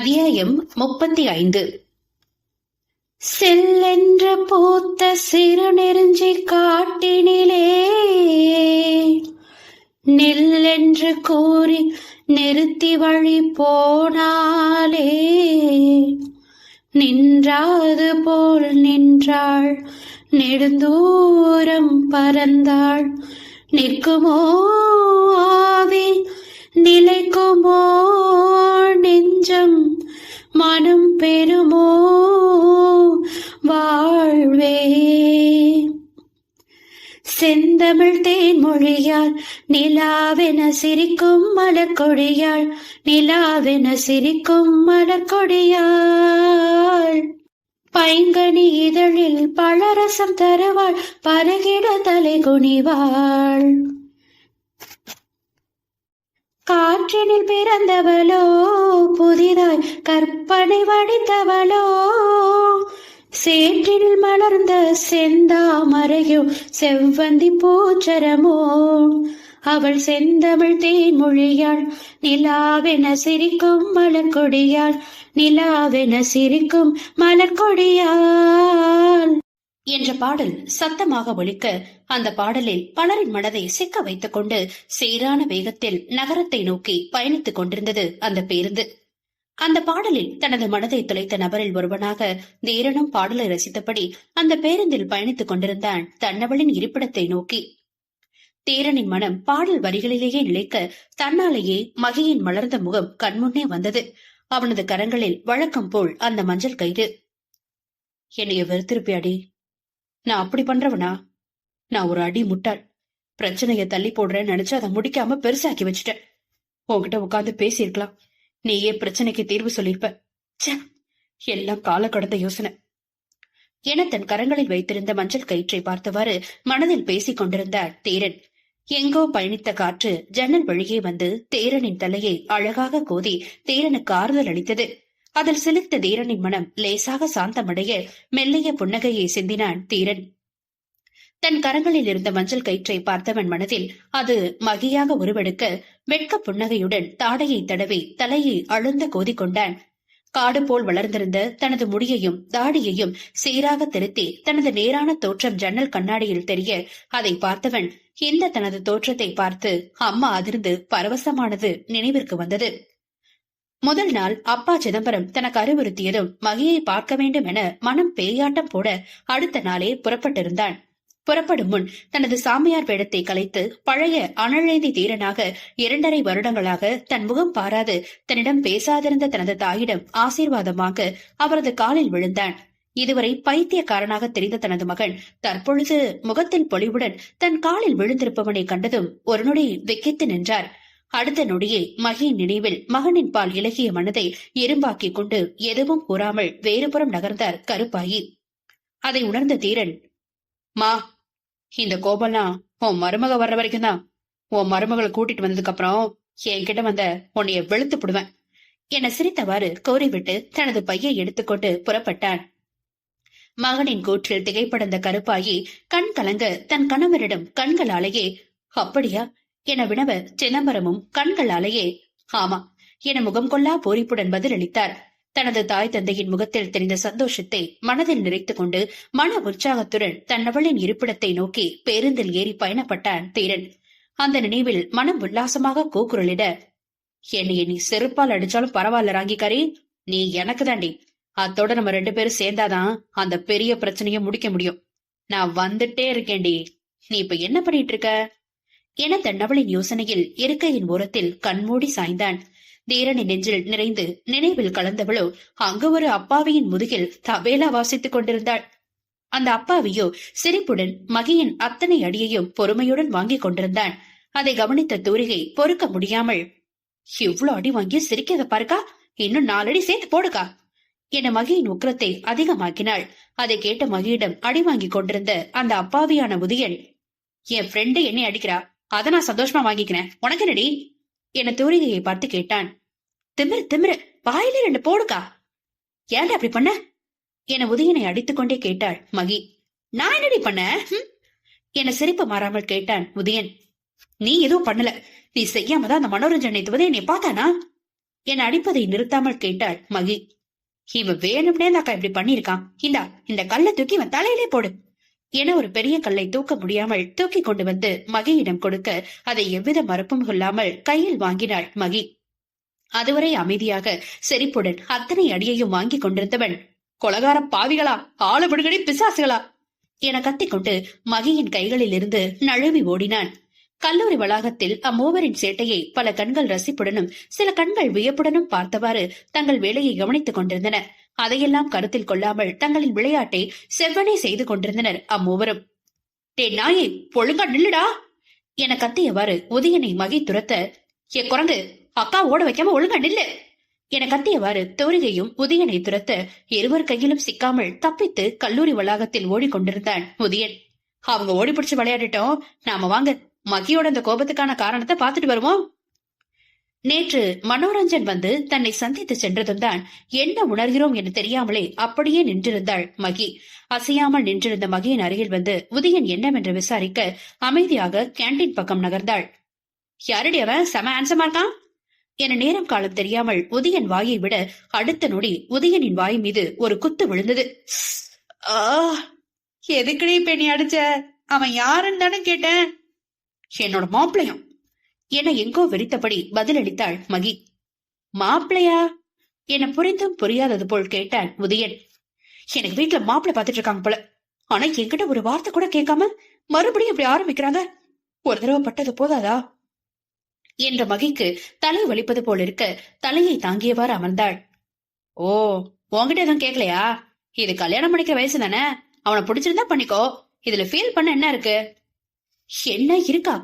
அத்தியாயம் முப்பத்தி ஐந்து. செல்லென்ற பூத்த சிறு நெருஞ்சி காட்டினிலே. நெல்லென்று கூறி நிறுத்தி வழி போனாலே. நின்றாது போல் நின்றாள் நெடுந்தூரம் பறந்தாள். நிற்குமோ ஆவி நிலைக்குமோ? நெஞ்சம் மனம் பெறுமோ? வாழ்வே. செந்தமிழ் தேன்மொழியால் நிலாவென சிரிக்கும் மலர்கொடியாள் நிலாவென சிரிக்கும் மலர்கொடியாள் பைங்கனி இதழில் பழரசம் தருவாள் பருகிட தலை குனிவாள். காற்றினில் பிறந்தவளோ புதிதாய் கற்பனை வடித்தவளோ சேற்றினில் மலர்ந்த செந்தாமரையோ செவ்வந்தி பூச்சரமோ அவள் செந்தமிழ் தேன்மொழியாள் நிலாவென சிரிக்கும் மலர்கொடியாள் நிலாவென சிரிக்கும் மலர்கொடியாள். என்ற பாடல் சத்தமாக ஒலிக்க அந்த பாடலில் பலரின் மனதை சிக்க வைத்துக் கொண்டு சீரான வேகத்தில் நகரத்தை நோக்கி பயணித்துக் கொண்டிருந்தது அந்த பேருந்து. அந்த பாடலில் தனது மனதை துளைத்த நபரில் ஒருவனாக தீரனும் பாடலை ரசித்தபடி அந்த பேருந்தில் பயணித்துக் கொண்டிருந்தான் தன்னவளின் இருப்பிடத்தை நோக்கி. தீரனின் மனம் பாடல் வரிகளிலேயே நிலைக்க தன்னாலேயே மகியின் மலர்ந்த முகம் கண்முன்னே வந்தது. அவனது கரங்களில் வழக்கம் போல் அந்த மஞ்சள் கயிறு. என்னைய வெறுத்திருப்பியாடி? நான் அப்படி பண்றவனா? நான் ஒரு அடி முட்டாள். பிரச்சனைய தள்ளி போடுறேன்னு நினைச்சு அதை முடிக்காம பெருசாக்கி வச்சுட்டேன். உன்கிட்ட உட்காந்து பேசியிருக்கலாம். நீயே பிரச்சனைக்கு தீர்வு சொல்லிருப்ப ச்சே எல்லாம் கால கடந்த யோசனை. என தன் கரங்களில் வைத்திருந்த மஞ்சள் கயிற்றை பார்த்தவாறு மனதில் பேசிக் கொண்டிருந்தார் தேரன் எங்கோ பயணித்த காற்று ஜன்னல் வழியே வந்து தேரனின் தலையை அழகாக கோதி தேரனுக்கு ஆறுதல் அளித்தது. அதில் சிலிர்த்த தீரனின் மனம் லேசாக சாந்தமடைய மெல்லிய புன்னகையை சிந்தினான் தீரன். தன் கரங்களில் இருந்த மஞ்சள் கயிற்றை பார்த்தவன் மனதில் அது மகியாக உருவெடுக்க வெட்க புன்னகையுடன் தாடையை தடவி தலையை அழுந்த கோதிக்கொண்டான் காடு போல் வளர்ந்திருந்த தனது முடியையும் தாடியையும் சீராக திருத்தி தனது நேரான தோற்றம் ஜன்னல் கண்ணாடியில் தெரிய அதை பார்த்தவன் இந்த தனது தோற்றத்தை பார்த்து அம்மா அதிர்ந்து பரவசமானது நினைவிற்கு வந்தது. முதல் நாள் அப்பா சிதம்பரம் தனக்கு அறிவுறுத்தியதும் மகியை பார்க்க வேண்டும் என மனம் பேயாட்டம் போட அடுத்த நாளே புறப்பட்டிருந்தான். புறப்படும் முன் தனது சாமியார் வேடத்தை கலைத்து பழைய அனழெய்தி தீரனாக இரண்டரை வருடங்களாக தன் முகம் பாராது தன்னிடம் பேசாதிருந்த தனது தாயிடம் ஆசீர்வாதமாக அவரது காலில் விழுந்தான். இதுவரை பைத்தியக்காரனாக தெரிந்த தனது மகன் தற்பொழுது முகத்தில் பொலிவுடன் தன் காலில் விழுந்திருப்பவனை கண்டதும் ஒரு நொடி வெக்கித்து நின்றார். அடுத்த நொடியே மகியின் நினைவில் மகனின் பால் இலகிய மனதை எறும்பாக்கிக் கொண்டு எதுவும் கூறாமல் வேறுபுறம் நகர்ந்தார் கருப்பாயி. அதை உணர்ந்த தீரன் மா இந்த கோபம்னா உன் மருமக வர்ற வரைக்கும் தான். உன் மருமகளை கூட்டிட்டு வந்ததுக்கு அப்புறம் என்கிட்ட வந்த உன்னைய வெளுத்து போடுவேன். என சிரித்தவாறு கோரிவிட்டு தனது பையை எடுத்துக்கொண்டு புறப்பட்டான். மகனின் கூற்றில் திகைப்படந்த கருப்பாயி கண் கலங்க தன் கணவரிடம் கண்களாலேயே அப்படியா? என வினவ சிதம்பரமும் கண்களாலேயே ஆமா என முகம் கொள்ளா பூரிப்புடன் பதிலளித்தார். தனது தாய் தந்தையின் முகத்தில் தெரிந்த சந்தோஷத்தை மனதில் நிறைத்துக் கொண்டு மன உற்சாகத்துடன் தன்னவளின் இருப்பிடத்தை நோக்கி பேருந்தில் ஏறி பயணப்பட்டான் தீரன் அந்த நினைவில் மனம் உல்லாசமாக கூக்குரலிட என்னைய நீ செருப்பால் அடிச்சாலும் பரவாயில்ல ராங்கிக்காரி நீ எனக்கு தாண்டி. அத்தோட நம்ம ரெண்டு பேரும் சேர்ந்தாதான் அந்த பெரிய பிரச்சனைய முடிக்க முடியும். நான் வந்துட்டே இருக்கேன்டி. நீ இப்ப என்ன பண்ணிட்டு இருக்க? என தன்னவளின் யோசனையில் இருக்கையின் ஓரத்தில் கண்மூடி சாய்ந்தான். தீரனின் நெஞ்சில் நிறைந்து நினைவில் கலந்தவளோ அங்கு ஒரு அப்பாவியின் முதுகில் தபேலா வாசித்துக் கொண்டிருந்தாள். அந்த அப்பாவியோ சிரிப்புடன் மகியின் அத்தனை அடியையும் பொறுமையுடன் வாங்கிக் கொண்டிருந்தான். அதை கவனித்த தூரிகை பொறுக்க முடியாமல் இவ்வளவு அடி வாங்கி சிரிக்கிறத பாருக்கா இன்னும் நாலடி சேர்த்து போடுக்கா? என மகியின் உக்கிரத்தை அதிகமாக்கினாள். அதை கேட்ட மகியிடம் அடி வாங்கி கொண்டிருந்த அந்த அப்பாவியான முதியன் என் ஃப்ரெண்டு என்னை அடிக்கிறா? அதை நான் சந்தோஷமா வாங்கிக்கிறேன். உனக்கு என்னடி? என தூரிகையை பார்த்து கேட்டான். திமிரு திமிரு வாயிலே ரெண்டு போடுக்கா. ஏன்டா அப்படி பண்ண? என உதயனை அடித்துக்கொண்டே கேட்டாள் மகி. நான் என்னடி பண்ண? என சிரிப்பு மாறாமல் கேட்டான் உதயன். நீ எதுவும் பண்ணல. நீ செய்யாம தான் அந்த மனோரஞ்சன் உதயனை பார்த்தானா? என அடிப்பதை நிறுத்தாமல் கேட்டாள் மகி. இவன் வேணும்னே அக்கா இப்படி பண்ணிருக்கான் இந்தா இந்த கல்லை தூக்கி இவன் தலையிலே போடு. என ஒரு பெரிய கல்லை தூக்க முடியாமல் தூக்கி கொண்டு வந்து மகியிடம் கொடுக்க அதை எவ்வித மறுப்பும் கொள்ளாமல் கையில் வாங்கினாள் மகி. அதுவரை அமைதியாக செறிப்புடன் அத்தனை அடியையும் வாங்கி கொண்டிருந்தவன் கொலகார பாவிகளா? ஆளுபடுகடி பிசாசுகளா? என கத்திக்கொண்டு மகியின் கைகளில் இருந்து நழுவி ஓடினான். கல்லூரி வளாகத்தில் அம்மூவரின் சேட்டையை பல கண்கள் ரசிப்புடனும் சில கண்கள் வியப்புடனும் பார்த்தவாறு தங்கள் வேலையை கவனித்துக் கொண்டிருந்தன. அதையெல்லாம் கருத்தில் கொள்ளாமல் தங்களின் விளையாட்டை செவ்வனே செய்து கொண்டிருந்தனர் அம்மூவரும். டே நாயே ஒழுங்கா நில்லுடா! என கத்தியவாறு உதயனை மகி துரத்த ஏ குரங்கு அக்கா ஓட வைக்காம ஒழுங்கா நில்லு! என கத்தியவாறு தோரிகையும் உதயனை துரத்த இருவர் கையிலும் சிக்காமல் தப்பித்து கல்லூரி வளாகத்தில் ஓடிக்கொண்டிருந்தான் உதயன். அவங்க ஓடி பிடிச்சு விளையாடிட்டோம். நாம வாங்க மகியோட அந்த கோபத்துக்கான காரணத்தை பார்த்துட்டு வருவோம். நேற்று மனோரஞ்சன் வந்து தன்னை சந்தித்து சென்றதும் தான் என்ன உணர்கிறோம் என்று தெரியாமலே அப்படியே நின்றிருந்தாள் மகி. அசையாமல் நின்றிருந்த மகியின் அருகில் வந்து உதயன் என்னவென்று விசாரிக்க அமைதியாக கேண்டீன் பக்கம் நகர்ந்தாள். யாரடி அவன்? செம ஆன்சமா இருக்கான்? என நேரம் காலம் தெரியாமல் உதயன் வாயை விட அடுத்த நொடி உதயனின் வாய் மீது ஒரு குத்து விழுந்தது. ஆ எதுக்குடி பெண்ணி அடிச்ச? அவன் யாருன்னு தானே கேட்டேன். என்னோட மாப்பிள்ளையும். என எங்கோ வெறித்தபடி பதிலளித்தாள் மகி. மாப்பிளையா என புரிந்தும் புரியாதது போல் கேட்டான் உதயன் எனக்கு வீட்டுல மாப்பிள்ளை பாத்துட்டு இருக்காங்க போல. ஆனா என்கிட்ட ஒரு வார்த்தை கூட கேட்காம மறுபடியும் இப்படி ஆரம்பிக்கிறாங்க. ஒரு தடவை பட்டது போதாதா? என்ற மகிக்கு தலை வலிப்பது போல் இருக்க தலையை தாங்கியவாறு அமர்ந்தாள். ஓ உங்ககிட்ட எதுவும் கேட்கலையா? இது கல்யாணம் பண்ணிக்கிற வயசு தானே? அவனை பிடிச்சிருந்தா பண்ணிக்கோ. இதுல ஃபீல் பண்ண என்ன இருக்கு? என்ன இருக்கா?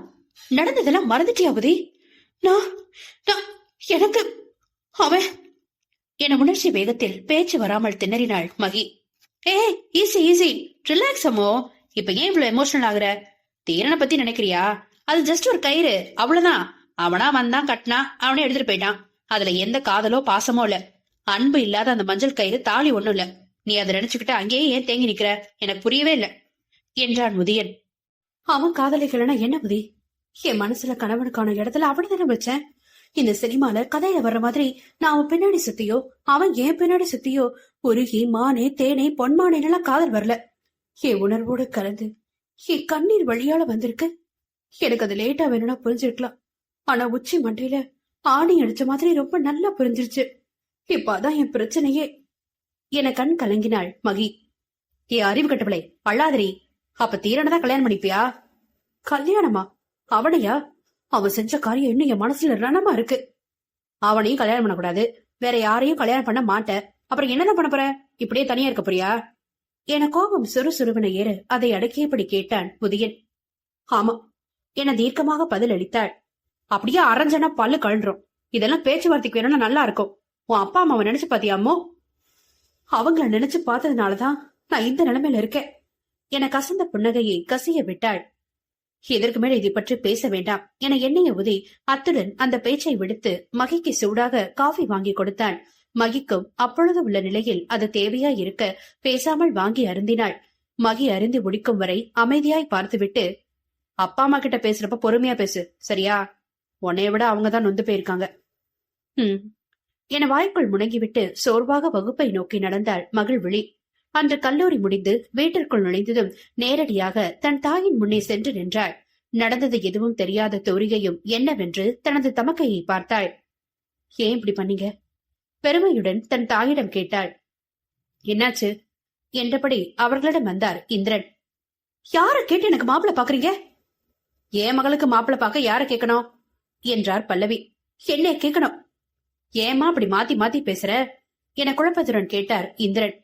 நடந்ததெல்லாம் மறந்துட்டியா புதி நான் நான் எனக்கு அவன். என உணர்ச்சி வேகத்தில் பேச்சு வராமல் திணறினாள் மகி. ஏ ஈஸி ஈஸி ரிலாக்ஸ் அம்மோ. இப்ப ஏன் இவ்வளவு எமோஷனல் ஆகுற? தீரனை பத்தி நினைக்கிறியா? அது ஜஸ்ட் ஒரு கயிறு. அவ்வளவுதான் அவனா வந்தான் கட்டினா அவனே எடுத்துட்டு போயிட்டான். அதுல எந்த காதலோ பாசமோ இல்ல. அன்பு இல்லாத அந்த மஞ்சள் கயிறு தாலி ஒண்ணும் இல்ல. நீ அதை நினைச்சுக்கிட்டு அங்கேயே ஏன் தேங்கி நிக்கிற? எனக்கு புரியவே இல்ல. என்றான் முதியன். அவன் காதலிக்கலனா என்ன புதி என் மனசுல கணவனுக்கான இடத்துல அவனை தானே வச்சேன்? இந்த சினிமால கதையில வர்ற மாதிரி நான் அவன் பின்னாடி சுத்தியோ அவன் ஏன் பின்னாடி சுத்தியோ உருகி மானே தேனே பொன்மானேனெல்லாம் காதல் வரல. என் உணர்வோடு கலந்து என் கண்ணீர் வழியால வந்திருக்கு. எனக்கு அது லேட்டா வேணும்னா புரிஞ்சிருக்கலாம். ஆனா உச்சி மண்டையில ஆணி அடிச்ச மாதிரி ரொம்ப நல்லா புரிஞ்சிருச்சு. இப்ப அதான் என் பிரச்சனையே. என கண் கலங்கினாள் மகி. ஏ அறிவு கட்டவளே அழாதிரி அப்ப தீரனதான் கல்யாணம் பண்ணிப்பியா? கல்யாணமா? அவனையா? அவன் செஞ்ச காரியம் இன்னும் என் மனசுல ரணமா இருக்கு. அவனையும் கல்யாணம் பண்ணக்கூடாது. வேற யாரையும் கல்யாணம் பண்ண மாட்டேன் அப்புறம் என்னதான் பண்ண போற? இப்படியே தனியா இருக்க போறியா? என கோபம் சுறுசுறுவன ஏறு அதை அடக்கியபடி கேட்டான் புதியன் ஆமா. என தீர்க்கமாக பதில் அளித்தாள் அப்படியே அரைஞ்சனா பல்லு கழன்றோம். இதெல்லாம் பேச்சுவார்த்தைக்கு வேணும்னா நல்லா இருக்கும். உன் அப்பா அம்மாவை நினைச்சு பாத்தியாமோ அவங்கள நினைச்சு பார்த்ததுனாலதான் நான் இந்த நிலைமையில இருக்கேன். என கசந்த புன்னகையை கசிய விட்டாள். இதற்கு மேல் இதை பற்றி பேச வேண்டாம் என எண்ணெய உதி அத்துடன் அந்த பேச்சை விடுத்து மகிக்கு சூடாக காஃபி வாங்கி கொடுத்தான் மகிக்கும் அப்பொழுது உள்ள நிலையில் அது தேவையா இருக்க பேசாமல் வாங்கி அருந்தினாள். மகி அருந்தி முடிக்கும் வரை அமைதியாய் பார்த்துவிட்டு அப்பா அம்மா கிட்ட பேசுறப்ப பொறுமையா பேசு சரியா? உன்னைய விட அவங்கதான் நொந்து போயிருக்காங்க. ம் என வாய்க்குள் முடங்கிவிட்டு சோர்வாக வகுப்பை நோக்கி நடந்தாள் மகிழ்விழி. அன்று கல்லூரி முடிந்து வீட்டிற்குள் நுழைந்ததும் நேரடியாக தன் தாயின் முன்னே சென்று நின்றாள். நடந்தது எதுவும் தெரியாத தோரிகையும் என்னவென்று தனது தமக்கையை பார்த்தாள். ஏன் இப்படி பண்ணீங்க? பெருமையுடன் தன் தாயிடம் கேட்டாள். என்னாச்சு? என்றபடி அவர்களிடம் வந்தார் இந்திரன். யார கேட்டு எனக்கு மாப்பிள்ள பாக்குறீங்க என் மகளுக்கு மாப்பிள்ள பார்க்க யார கேட்கணும்? என்றார் பல்லவி. என்ன கேட்கணும். ஏமா அப்படி மாத்தி மாத்தி பேசுற? என குழப்பத்துடன் கேட்டார் இந்திரன்.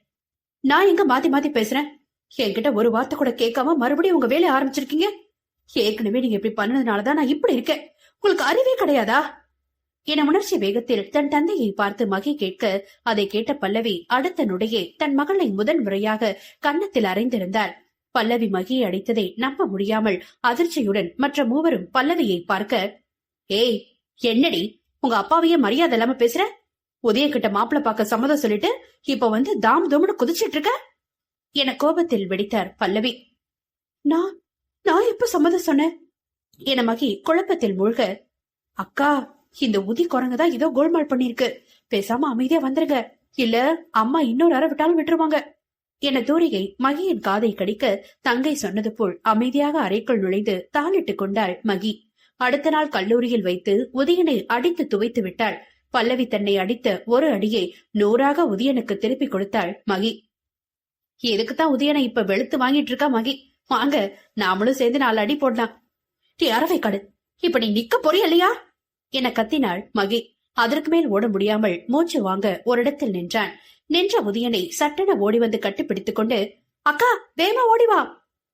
நான் எங்க மாத்தி மாத்தி பேசுறேன். என்கிட்ட ஒரு வார்த்தை கூட கேட்காம மறுபடியும் உங்க வேலையை ஆரம்பிச்சிருக்கீங்க? ஏற்கனவே நீங்க இப்படி பண்ணதுனாலதான் நான் இப்படி இருக்கேன். உங்களுக்கு அறிவே கிடையாதா? என உணர்ச்சி வேகத்தில் தன் தந்தையை பார்த்து மகி கேட்க அதை கேட்ட பல்லவி அடுத்த நொடியே தன் மகளை முதன் முறையாக கன்னத்தில் அறைந்திருந்தார் பல்லவி மகியை அடித்ததை நம்ப முடியாமல் அதிர்ச்சியுடன் மற்ற மூவரும் பல்லவியை பார்க்க ஏய் என்னடி? உங்க அப்பாவையே மரியாதை இல்லாம பேசுற? உதய கிட்ட மாப்பிள்ள பார்க்க சம்மதம் சொல்லிட்டு இப்ப வந்து தாம் தோம்னு குதிச்சிட்டு இருக்க? என கோபத்தில் வெடித்தார் பல்லவி. நான் நான் எப்ப சம்மதம் சொன்னேன்? என மகி குழப்பத்தில் மூழ்க. அக்கா இந்த உதி குரங்கு தான் ஏதோ கோல்மால் பண்ணிருக்கு பேசாம அமைதியா வந்துருங்க. இல்ல அம்மா இன்னொரு அறை விட்டாலும் விட்டுருவாங்க. என தூரிகை மகியின் காதை கடிக்க தங்கை சொன்னது போல் அமைதியாக அறைக்குள் நுழைந்து தாளிட்டுக் கொண்டாள் மகி. அடுத்த நாள் கல்லூரியில் வைத்து உதயனை அடித்து துவைத்து விட்டாள். பல்லவி தன்னை அடித்த ஒரு அடியை நூறாக உதயனுக்கு திருப்பி கொடுத்தாள் மகி. எதுக்குத்தான் உதயனை இப்ப வெளுத்து வாங்கிட்டு இருக்கா மகி? வாங்க நாமளும் சேர்ந்து நாலு அடி போடலாம். டி அரவை கடு. இப்ப நீ நிக்க பொரியலையா என கத்தினாள் மகி. அதற்கு மேல் ஓட முடியாமல் மூச்சு வாங்க ஒரு இடத்தில் நின்றான். நின்ற உதயனை சட்டென ஓடி வந்து கட்டிப்பிடித்துக் கொண்டு அக்கா வேமா ஓடி வா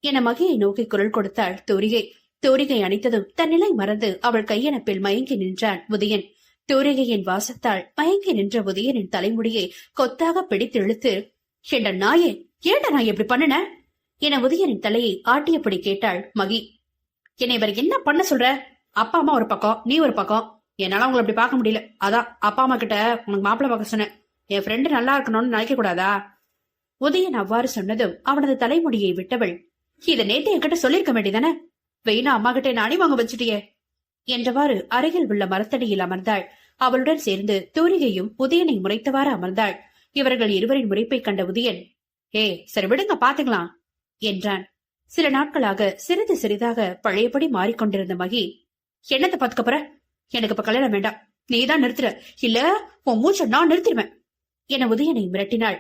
என மகியை நோக்கி குரல் கொடுத்தாள் தூரிகை. தூரிகை அணித்ததும் தன் நிலை மறந்து அவள் கையெனப்பில் மயங்கி நின்றான் உதயன். தூரிகையின் வாசத்தால் மயங்கி நின்ற உதயனின் தலைமுடியை கொத்தாக பிடித்து இழுத்து நாயே ஏண்டா நான் இப்படி பண்ணுன? என உதயனின் தலையை ஆட்டியபடி கேட்டாள் மகி. என்னை இவர் என்ன பண்ண சொல்ற? அப்பா அம்மா ஒரு பக்கம் நீ ஒரு பக்கம். என்னால உங்களை அப்படி பார்க்க முடியல. அதான் அப்பா அம்மா கிட்ட உனக்கு மாப்பிள்ள பார்க்க சொன்னேன். என் ஃப்ரெண்டு நல்லா இருக்கணும்னு நினைக்க கூடாதா? உதயன் அவ்வாறு சொன்னதும் அவனது தலைமுடியை விட்டவள் இத நேத்து என்கிட்ட சொல்லிருக்க வேண்டியதானே? வெயினா அம்மா கிட்ட என்ன அணி வாங்க வச்சுட்டியே. என்றவாறு அருகில் உள்ள மரத்தடியில் அமர்ந்தாள் அவளுடன் சேர்ந்து தூரிகையும் உதயனை முறைத்தவாறு அமர்ந்தாள். இவர்கள் இருவரின் முறைப்பை கண்ட உதயன் ஏ சரி விடுங்க பாத்துக்கலாம் என்றான். சில நாட்களாக சிறிது சிறிதாக பழையபடி மாறிக்கொண்டிருந்த மகி என்னத்தை பாத்துக்க போற? எனக்கு இப்ப கல்யாணம் வேண்டாம். நீதான் நிறுத்துற. இல்ல உன் மூச்சை நான் நிறுத்திடுவேன் என உதயனை மிரட்டினாள்.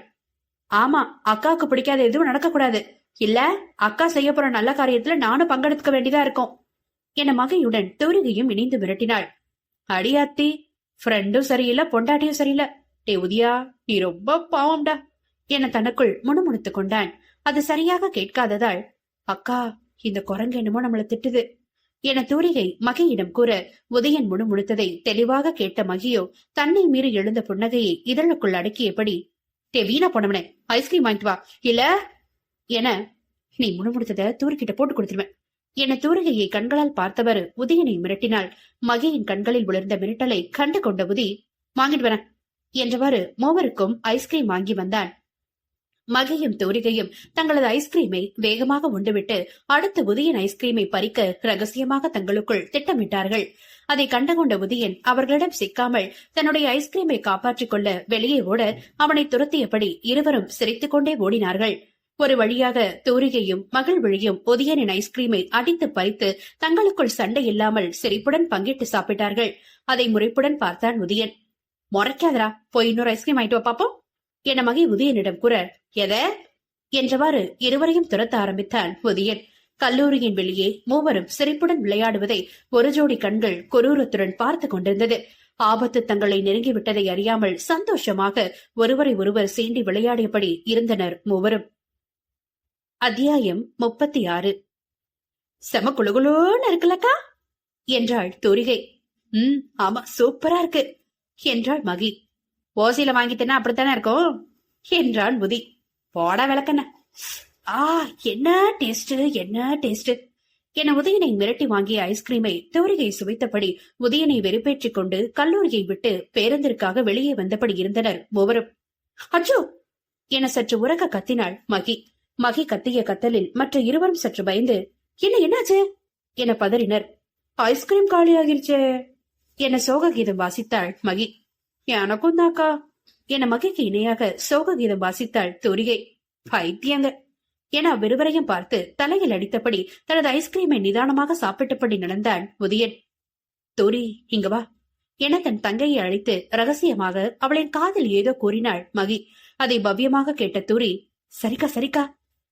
ஆமா அக்காவுக்கு பிடிக்காத எதுவும் நடக்கக்கூடாது. இல்ல அக்கா செய்ய போற நல்ல காரியத்துல நானும் பங்கெடுத்துக்க வேண்டியதா இருக்கும் என மகையுடன் தூரிகையும் இணைந்து மிரட்டினாள். அடியாத்தி ஃப்ரெண்டும் சரியில்லை பொண்டாட்டியும் சரியில்லை. டே உதியா நீ ரொம்ப பாவம்டா. என தனக்குள் முணுமுணுத்துக் கொண்டான். அது சரியாக கேட்காததால் அக்கா இந்த குரங்கு என்னமோ நம்மள திட்டுது. என தூரிகை மகியிடம் கூற உதயன் முணுமுணுத்ததை தெளிவாக கேட்ட மகியோ தன்னை மீறி எழுந்த புன்னகையை இதழுக்குள் அடக்கியபடி டே வீணா போனவனே ஐஸ்கிரீம் வாங்கிட்டு வா. இல்ல? என நீ முணுமுணுத்ததை தூரிக்கிட்ட போட்டு கொடுத்துருவேன். என தூரிகையை கண்களால் பார்த்தவர் உதயனை மிரட்டினாள். மகியின் கண்களில் உளர்ந்த மிரட்டலை கண்டு கொண்ட உதி வாங்கிட்டு வரேன் என்றவாறு மூவருக்கும் ஐஸ்கிரீம் வாங்கி வந்தான் மகியும் தூரிகையும் தங்களது ஐஸ்கிரீமை வேகமாக உண்டுவிட்டு அடுத்து உதயன் ஐஸ்கிரீமை பறிக்க ரகசியமாக தங்களுக்குள் திட்டமிட்டார்கள். அதை கண்டுகொண்ட உதயன் அவர்களிடம் சிக்காமல் தன்னுடைய ஐஸ்கிரீமை காப்பாற்றிக் கொள்ள வெளியே ஓட அவனை துரத்தியபடி இருவரும் சிரித்துக் கொண்டே ஓடினார்கள். ஒரு வழியாக தூரிகையும் மகள் விழியும் உதயனின் ஐஸ்கிரீமை அடித்து பறித்து தங்களுக்குள் சண்டை இல்லாமல் சிரிப்புடன் பங்கிட்டு சாப்பிட்டார்கள். அதை முறைப்புடன் பார்த்தான் உதயன். முறைக்காதரா போய் இன்னொரு ஐஸ்கிரீம் ஆயிட்டு பாப்போம். என மகை உதயனிடம் கூற எத? என்றவாறு இருவரையும் துரத்த ஆரம்பித்தான் உதயன். கல்லூரியின் வெளியே மூவரும் சிரிப்புடன் விளையாடுவதை ஒரு ஜோடி கண்கள் கொரூரத்துடன் பார்த்து கொண்டிருந்தது. ஆபத்து தங்களை நெருங்கிவிட்டதை அறியாமல் சந்தோஷமாக ஒருவரை ஒருவர் சீண்டி விளையாடியபடி இருந்தனர் மூவரும். அத்தியாயம் முப்பத்தி ஆறு செம குழுகுலோன்னு இருக்குல்லக்கா? என்றாள் தூரிகை. ம் ஆமா சூப்பரா இருக்கு என்றாள் மகி. ஓசையில வாங்கிட்டேன்னா அப்படித்தானே இருக்கும்? என்றான் முதி. போடா விளக்கண்ண. ஆ என்ன டேஸ்ட் என்ன டேஸ்ட் என உதயனை மிரட்டி வாங்கிய ஐஸ்கிரீமை தூரிகை சுவைத்தபடி உதயனை வெறுப்பேற்றிக் கொண்டு கல்லூரியை விட்டு பேருந்திற்காக வெளியே வந்தபடி இருந்தனர் மூவரும். அச்சோ! என சற்று உறக்க கத்தினாள் மகி. மகி கத்திய கத்தலில் மற்ற இருவரும் சற்று பயந்து என்ன என்னாச்சு? என பதறினர். ஐஸ்கிரீம் காலியாகிருச்சே என சோக கீதம் வாசித்தாள் மகி. எனக்கும் தாக்கா என மகிக்கு இணையாக சோக கீதம் வாசித்தாள் தூரிகை. பைத்தியங்க என அவ்விருவரையும் பார்த்து தலையில் அடித்தபடி தனது ஐஸ்கிரீமை நிதானமாக சாப்பிட்டபடி நடந்தான் உதயன் தோரி இங்க வா என தன் தங்கையை அழைத்து ரகசியமாக அவளின் காதில் ஏதோ கூறினாள் மகி. அதை பவ்யமாக கேட்ட தூரி சரிக்கா சரிக்கா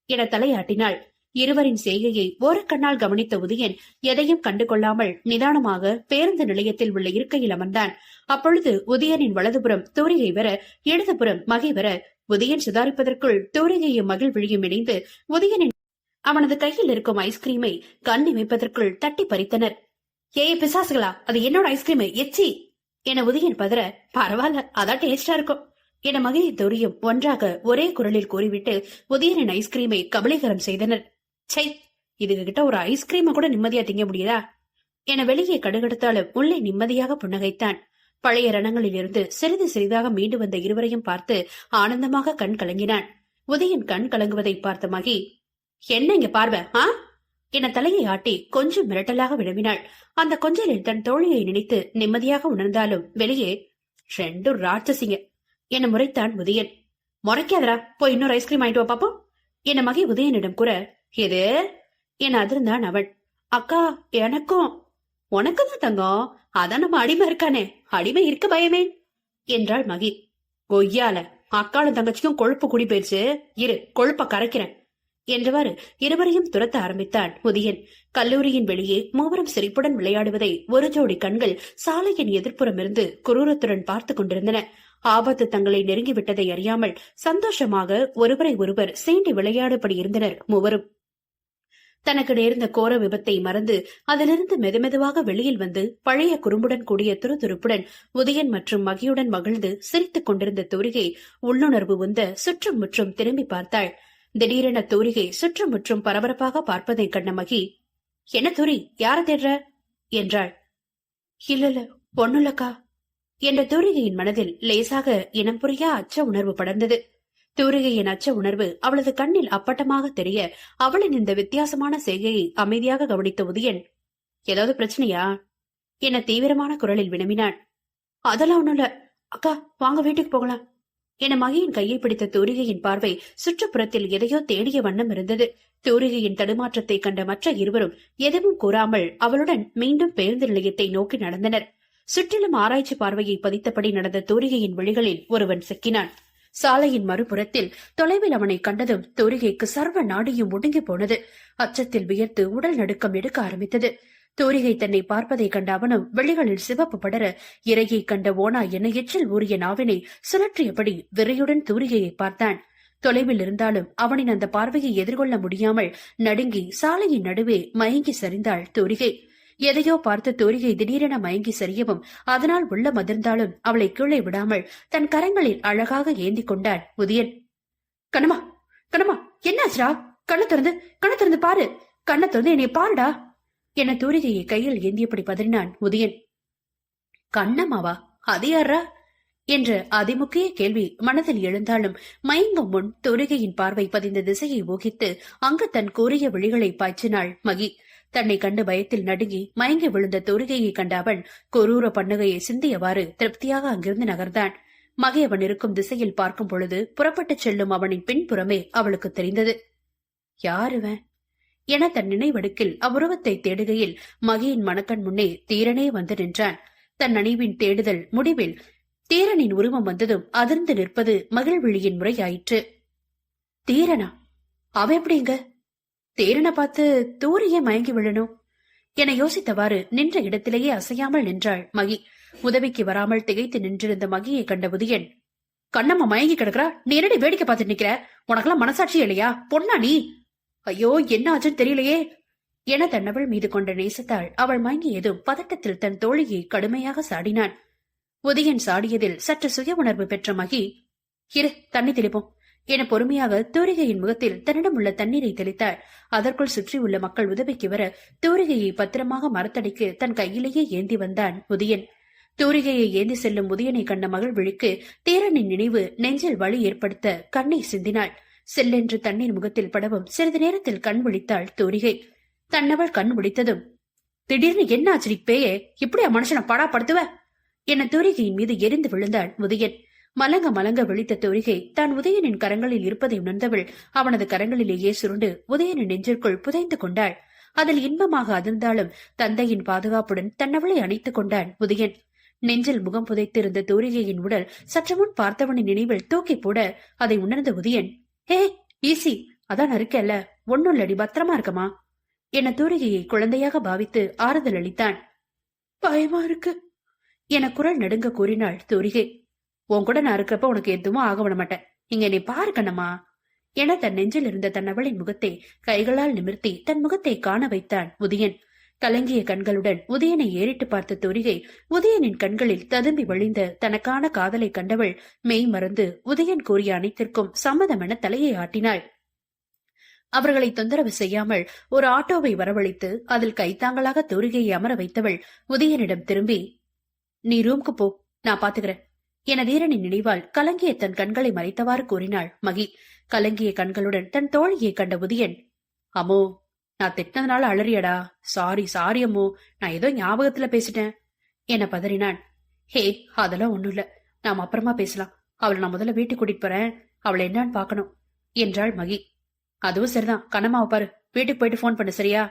என தலையாட்டினாள். இருவரின் செய்கையை ஓரக்கண்ணால் கவனித்த உதயன் எதையும் கண்டு கொள்ளாமல் நிதானமாக பேருந்து நிலையத்தில் உள்ள இருக்கையில் அமர்ந்தான். அப்பொழுது உதயனின் வலதுபுறம் தூரிகை வர இடதுபுறம் மகை வர உதயன் சுதாரிப்பதற்குள் தூரிகையும் மகிழ் விழியும் இணைந்து உதயனின் அவனது கையில் இருக்கும் ஐஸ்கிரீமை கண் இமைப்பதற்குள் தட்டி பறித்தனர். ஏய் பிசாசுகளா அது என்னோட ஐஸ்கிரீம் எச்சி? என உதயன் பதற பரவாயில்ல அதான் டேஸ்டா இருக்கும். என மகிழ் துரியும் ஒன்றாக ஒரே குரலில் கூறிவிட்டு உதயனின் ஐஸ்கிரீமை கபலீகரம் செய்தனர். சை இதுகிட்ட ஒரு ஐஸ்கிரீமை கூட நிம்மதியா திங்க முடியுதா? என வெளியே கடுகடுத்தாலும் உள்ளே நிம்மதியாக புன்னகைத்தான். பழைய ரணங்களில் இருந்து சிறிது சிறிதாக மீண்டு வந்த இருவரையும் பார்த்து ஆனந்தமாக கண் கலங்கினான். உதயன் கண் கலங்குவதை பார்த்த மகி என்ன இங்க பார்வை ஆ? என தலையை ஆட்டி கொஞ்சம் மிரட்டலாக விளம்பினாள் அந்த கொஞ்சலில் தன் தோழியை நினைத்து நிம்மதியாக உணர்ந்தாலும் வெளியே ரெண்டும் ராட்சசிங்க என முறைத்தான் உதயன்? முறைக்காதடா போய் இன்னொரு ஐஸ்கிரீம் வாங்கிட்டு வா பாப்போம். என மகை உதயனிடம் கூற எது? என அதிர்ந்தான் அவள். அக்கா எனக்கும். உனக்கு தான் தங்கம். அதான் நம்ம அடிமை இருக்கானே. அடிமை இருக்க பயமே. என்றாள் மகி. கொய்யால அக்காளும் தங்கச்சிக்கும் கொழுப்பு குடி போயிருச்சு. இரு கொழுப்ப கரைக்கிறேன். என்றவாறு இருவரையும் துரத்த ஆரம்பித்தான் உதயன். கல்லூரியின் வெளியே மூவரும் சிரிப்புடன் விளையாடுவதை ஒரு ஜோடி கண்கள் சாலையின் எதிர்ப்புறம் இருந்து குரூரத்துடன் பார்த்து கொண்டிருந்தன. ஆபத்து தங்களை நெருங்கிவிட்டதை அறியாமல் சந்தோஷமாக ஒருவரை ஒருவர் சீண்டி விளையாடுபடி இருந்தனர் மூவரும். தனக்கு நேர்ந்த கோர விபத்தை மறந்து அதிலிருந்து மெதுமெதுவாக வெளியில் வந்து பழைய குறும்புடன் கூடிய துருதுருப்புடன் உதயன் மற்றும் மகியுடன் மகிழ்ந்து சிரித்துக் கொண்டிருந்த தூரிகை உள்ளுணர்வு உந்த சுற்றும் முற்றும் திரும்பி பார்த்தாள். திடீரென தூரிகை சுற்றும் முற்றும் பரபரப்பாக பார்ப்பதை கண்ட மகி என்ன தூரி யார தேடுற? என்றாள். இல்ல இல்ல பொண்ணுலக்கா என்ற தூரிகையின் மனதில் லேசாக இனம் புரியா அச்ச உணர்வு படர்ந்தது. தூரிகையின் அச்ச உணர்வு அவளது கண்ணில் அப்பட்டமாக தெரிய அவளின் இந்த வித்தியாசமான செய்கையை அமைதியாக கவனித்த உதயன் ஏதாவது பிரச்சனையா? என தீவிரமான குரலில் வினவினான் அதெல்லாம் ஒண்ணுல அக்கா வாங்க வீட்டுக்கு போகலாம். என மகியின் கையை பிடித்த தூரிகையின் பார்வை சுற்றுப்புறத்தில் எதையோ தேடிய வண்ணம் இருந்தது. தூரிகையின் தடுமாற்றத்தை கண்ட மற்ற இருவரும் எதுவும் கூறாமல் அவளுடன் மீண்டும் பேருந்து நிலையத்தை நோக்கி நடந்தனர். சுற்றிலும் ஆராய்ச்சி பார்வையை பதித்தபடி நடந்த தூரிகையின் விழிகளில் ஒருவன் சிக்கினான். சாலையின் மறுபுறத்தில் தொலைவில் அவனை கண்டதும் தூரிகைக்கு சர்வ நாடியும் ஒடுங்கி போனது. அச்சத்தில் வியர்த்து உடல் நடுக்கம் எடுக்க ஆரம்பித்தது. தூரிகை தன்னை பார்ப்பதை கண்ட அவனும் வெளிகளில் சிவப்பு படர இறையை கண்ட ஓனா என எச்சில் ஊறிய நாவினை சுழற்றியபடி விரையுடன் தூரிகையை பார்த்தான். தொலைவில் இருந்தாலும் அவனின் அந்த பார்வையை எதிர்கொள்ள முடியாமல் நடுங்கி சாலையின் நடுவே மயங்கி சரிந்தாள் தூரிகை. எதையோ பார்த்து தூரிகை திடீரென மயங்கி சரியவும் அதனால் உள்ள மதிர்ந்தாலும் அவளை கீழே விடாமல் தன் கரங்களில் அழகாக ஏந்தி கொண்டான் உதயன் கணமா கணமா என்னாச்சுடா கண்ணை திறந்து கண்ணை திறந்து பாரு. கண்ணை திறந்து என்னை பாருடா. என தூரிகையை கையில் ஏந்தியபடி பதறினான் உதயன் கண்ணம்மாவா? அது யாரா என்ற அதிமுக்கிய கேள்வி மனதில் எழுந்தாலும் மயங்கும் முன் தொருகையின் பார்வை பதிந்த திசையை ஊகித்து அங்கு தன் கூறிய விழிகளை பாய்ச்சினாள் மகி. தன்னை கண்டு பயத்தில் நடுங்கி மயங்கி விழுந்த தூரிகையை கண்ட அவன் கொரூர பண்ணுகையை சிந்தியவாறு திருப்தியாக அங்கிருந்து நகர்ந்தான். மகை அவன் இருக்கும் திசையில் பார்க்கும் பொழுது புறப்பட்டுச் செல்லும் அவனின் பின்புறமே அவளுக்கு தெரிந்தது. யாருவன் என தன் நினைவடுக்கில் அவ்வுருவத்தை தேடுகையில் மகியின் மனக்கண் முன்னே தீரனே வந்து நின்றான். தன் நினைவின் தேடுதல் முடிவில் தீரனின் உருவம் வந்ததும் அதிர்ந்து நிற்பது மகிழ்விழியின் முறையாயிற்று. தீரனா? அவ எப்படிங்க தேரனை பார்த்து தூரியே மயங்கி விழணும்? என யோசித்தவாறு நின்ற இடத்திலேயே அசையாமல் நின்றாள் மகி. உதவிக்கு வராமல் திகைத்து நின்றிருந்த மகியை கண்ட உதயன் கண்ணம்மா மயங்கி கிடக்குறா? நீ என்னடி வேடிக்கை பார்த்துட்டு நிக்கிற? உனக்கெல்லாம் மனசாட்சி இல்லையா? பொண்ணா நீ? ஐயோ என்ன ஆச்சுன்னு தெரியலையே. என தன்னவள் மீது கொண்ட நேசத்தால் அவள் மயங்கியதும் பதட்டத்தில் தன் தோழியை கடுமையாக சாடினான். உதயன் சாடியதில் சற்று சுய உணர்வு பெற்ற மகி இரு தண்ணி தெளிப்போம். என பொறுமையாக தூரிகையின் முகத்தில் தன்னிடம் உள்ள தண்ணீரை தெளித்தாள். அதற்குள் சுற்றியுள்ள மக்கள் உதவிக்கு வர தூரிகையை பத்திரமாக மரத்தடிக்கு தன் கையிலேயே ஏந்தி வந்தான் உதயன். தூரிகையை ஏந்தி செல்லும் உதயனை கண்ட மகள் விழிக்கு தீரனின் நினைவு நெஞ்சில் வழி ஏற்படுத்த கண்ணை சிந்தினாள். செல்லென்று தண்ணீர் முகத்தில் படவும் சிறிது நேரத்தில் கண் விழித்தாள் தூரிகை. தன்னவள் கண் விழித்ததும் திடீர்னு என்ன ஆச்சு பேயே இப்படியா மனுஷனை படாப்படுத்துவ என தூரிகையின் மீது எரிந்து விழுந்தாள் உதயன். மலங்க மலங்க விழித்த தூரிகை தான் உதயனின் கரங்களில் இருப்பதை உணர்ந்தவள். அவனது கரங்களிலேயே சுருண்டு உதயனின் நெஞ்சிற்குள் புதைந்து கொண்டாள். அதில் இன்பமாக அதிர்ந்தாலும் தந்தையின் பாதுகாப்புடன் தன்னவளை அணைத்துக் கொண்டான் உதயன். நெஞ்சில் முகம் புதைத்திருந்த தூரிகையின் உடல் சற்று முன் பார்த்தவனின் நினைவில் தூக்கி போட அதை உணர்ந்த உதயன். ஹே ஈசி அதான் இருக்கல்ல ஒன்னும் இல்லடி பத்திரமா இருக்கமா? என தூரிகையை குழந்தையாக பாவித்து ஆறுதல் அளித்தான். பயமா இருக்கு என குரல் நடுங்க கூறினாள் தூரிகை உன் கூட நான் இருக்கிறப்ப உனக்கு எதுவும் ஆக விட மாட்டேன். இங்க நீ பாரு கண்ணம்மா. என தன் நெஞ்சில் இருந்த தன் அவளின் முகத்தை கைகளால் நிமிர்த்தி தன் முகத்தை காண வைத்தான் உதயன். கலங்கிய கண்களுடன் உதயனை ஏறிட்டு பார்த்த துரிகை உதயனின் கண்களில் ததும்பி வழிந்த தனக்கான காதலை கண்டவள் மெய் மறந்து உதயன் கூறிய அனைத்திற்கும் சம்மதமென தலையை ஆட்டினாள். அவர்களை தொந்தரவு செய்யாமல் ஒரு ஆட்டோவை வரவழைத்து அதில் கைத்தாங்களாக துரிகையை அமர வைத்தவள் உதயனிடம் திரும்பி நீ ரூம்க்கு போ நான் பாத்துக்கிறேன். என வீரனின் நினைவால் கலங்கிய தன் கண்களை மறைத்தவாறு கூறினாள் மகி. கலங்கிய கண்களுடன் தன் தோழியை கண்ட உதியன் அம்மோ நான் திட்டினதுனால அலறியடா. சாரி சாரி அம்மோ. நான் ஏதோ ஞாபகத்துல பேசிட்டேன் என பதறினான். ஹே அதெல்லாம் ஒண்ணும் இல்ல. நாம அப்புறமா பேசலாம். அவளை நான் முதல்ல வீட்டுக்கு கூட்டிட்டு போறேன். அவளை என்னன்னு பாக்கணும் என்றாள் மகி. அதுவும் சரிதான். கண்ணம்மாவை பாரு. வீட்டுக்கு போயிட்டு ஃபோன் பண்ணு சரியா?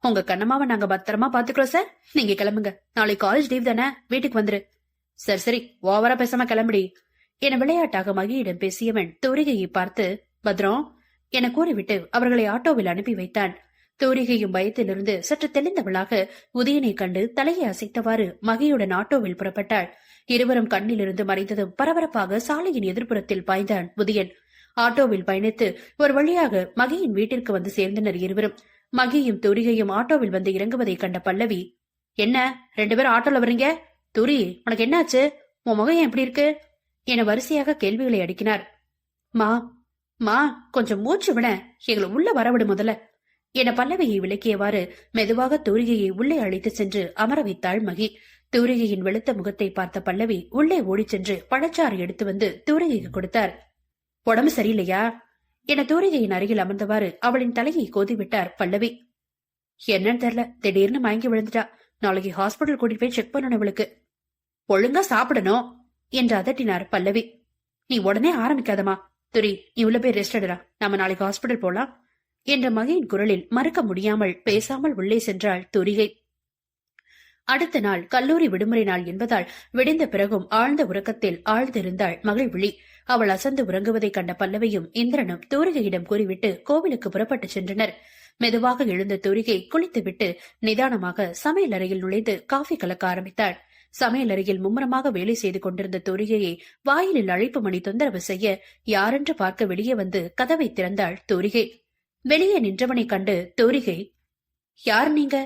உங்க கண்ணம்மாவை நாங்க பத்திரமா பாத்துக்கிறோம் சார் நீங்க கிளம்புங்க. நாளைக்கு காலேஜ் லீவ் தானே. வீட்டுக்கு வந்துரு. சரி சரி ஓவரா பேசாம கிளம்புடி. என விளையாட்டாக மகியிடம் பேசியவன் தூரிகையை பார்த்து பத்ரம் என கூறிவிட்டு அவர்களை ஆட்டோவில் அனுப்பி வைத்தான். தூரிகையும் பயத்திலிருந்து சற்று தெளிந்தவளாக உதயனை கண்டு தலையை அசைத்தவாறு மகியுடன் ஆட்டோவில் புறப்பட்டாள். இருவரும் கண்ணிலிருந்து மறைந்ததும் பரபரப்பாக சாலையின் எதிர்ப்புறத்தில் பாய்ந்தான் உதயன். ஆட்டோவில் பயணித்து ஒரு வழியாக மகியின் வீட்டிற்கு வந்து சேர்ந்தனர் இருவரும். மகியும் தூரிகையும் ஆட்டோவில் வந்து இறங்குவதை கண்ட பல்லவி என்ன ரெண்டு பேரும் ஆட்டோல வர்றீங்க? துரி உனக்கு என்னாச்சு? உன் முகம் ஏன் எப்படி இருக்கு? என வரிசையாக கேள்விகளை அடுக்கினார். மா மா கொஞ்சம் மூச்சு விட. எங்களை உள்ள வரவிடு முதல்ல. என பல்லவியை விளக்கியவாறு மெதுவாக தூரிகையை உள்ளே அழைத்து சென்று அமர வைத்தாள் மகி. தூரிகையின் வெளுத்த முகத்தை பார்த்த பல்லவி உள்ளே ஓடிச் சென்று பழச்சாறு எடுத்து வந்து தூரிகைக்கு கொடுத்தார். உடம்பு சரியில்லையா? என தூரிகையின் அருகில் அமர்ந்தவாறு அவளின் தலையை கோதிவிட்டார் பல்லவி. என்னன்னு தெரியல திடீர்னு மயங்கி விழுந்துட்டா. நாளைக்கு ஹாஸ்பிட்டல் கூட்டிட்டு போய் செக் பண்ணணும் அவளுக்கு ஒழுங்கா சாப்பிடணும் என்று அதட்டினார் பல்லவி. நீ உடனே ஆரம்பிக்காதமா துரி நீ உள்ள போய் ரெஸ்ட் எடுடா. நாம நாளைக்கு ஹாஸ்பிட்டல் போலாம் என்ற மகையின் குரலில் மறுக்க முடியாமல் பேசாமல் உள்ளே சென்றாள் துரிகை. அடுத்த நாள் கல்லூரி விடுமுறை நாள் என்பதால் விடிந்த பிறகும் ஆழ்ந்த உறக்கத்தில் ஆழ்ந்திருந்தாள் மகள் விழி அவள் அசந்து உறங்குவதைக் கண்ட பல்லவியும் இந்திரனும் தூரிகையிடம் கூறிவிட்டு கோவிலுக்கு புறப்பட்டு சென்றனர். மெதுவாக எழுந்த தூரிகை குளித்துவிட்டு நிதானமாக சமையல் அறையில் நுழைந்து காஃபி கலக்க ஆரம்பித்தாள். சமையலறையில் மும்முரமாக வேலை செய்து கொண்டிருந்த தோரிகையை வாயிலில் அழைப்பு மணி தொந்தரவு செய்ய யாரென்று பார்க்க வெளியே வந்து கதவை திறந்தாள் தூரிகை. வெளியே நின்றவனை கண்டு தூரிகை யார் நீங்க?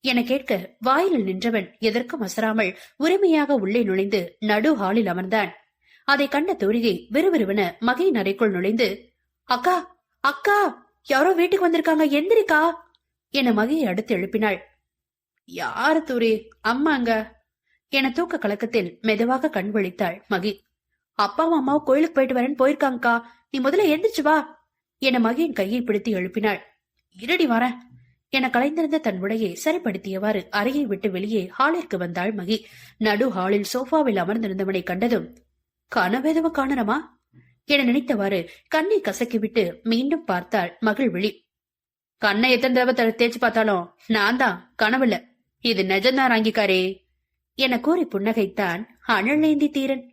என கேட்க வாயிலில் நின்றவன் எதற்கும் அசராமல் உரிமையாக உள்ளே நுழைந்து நடு ஹாலில் அமர்ந்தான். அதை கண்ட தூரிகை விறுவிறுவென மகையின் அறைக்குள் நுழைந்து அக்கா அக்கா யாரோ வீட்டுக்கு வந்திருக்காங்க எந்திரிக்கா? என மகையை அடுத்து எழுப்பினாள். யாரு தூரி? அம்மாங்க. என தூக்க கலக்கத்தில் மெதுவாக கண் விழித்தாள் மகி. அப்பாவும் அம்மாவும் கோயிலுக்கு போயிட்டு வரேன்னு போயிருக்காங்கக்கா. நீ முதல்ல எந்திரிச்சு வா என மகியின் கையை பிடித்து எழுப்பினாள். இருடி வரேன் என கலைந்திருந்த தன் உடையை சரிப்படுத்தியவாறு அறையை விட்டு வெளியே ஹாலிற்கு வந்தாள் மகி. நடு ஹாலில் சோஃபாவில் அமர்ந்திருந்தவனை கண்டதும் கனவேதவ காணரமா என நினைத்தவாறு கண்ணை கசக்கிவிட்டு மீண்டும் பார்த்தாள் மகள் விழி. கண்ணை எத்தனை தடவை தேய்ச்சி பார்த்தாலும் நான் தான் கனவுல இது நிஜம்தான் ராங்கிக்காரே என கூறி புன்னகைத்தான் அனலேந்தி தீரன்.